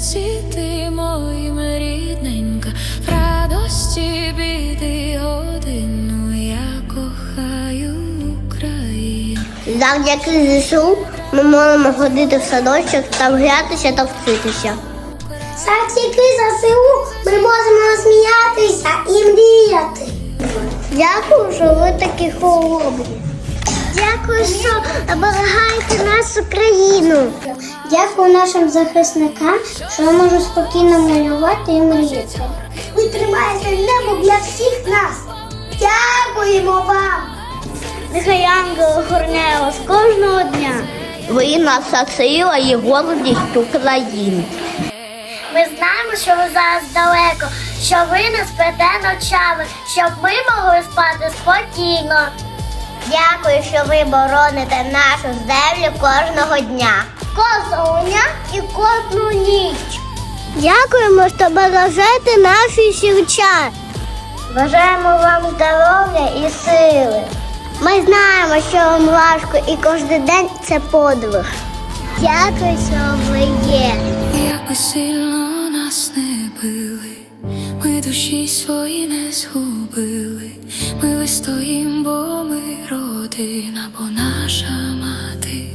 ти моїм рідненька, в радості біди годину я кохаю Україну. Завдяки ЗСУ ми можемо ходити в садочок та грятися та вчитися. Завдяки ЗСУ ми можемо сміятися і мріяти. Дякую, що ви такі хоробрі. Дякую, що оберігаєте нашу країну. Дякую нашим захисникам, що я можу спокійно малювати і мріяти. Ви тримаєте небо для всіх нас. Дякуємо вам. Нехай ангел охороняє вас кожного дня. Ви наша сила і гордість України. Ми знаємо, що ви зараз далеко, що ви не спите ночами, щоб ми могли спати спокійно. Дякую, що ви бороните нашу землю кожного дня. Кожного дня і кожну ніч. Дякуємо, що бережете наші сівча. Бажаємо вам здоров'я і сили. Ми знаємо, що вам важко і кожен день це подвиг. Дякую, що ви є. Як би сильно нас не били, ми душі свої не згубили. Ми вистоїм, бо ми родина, бо наша мати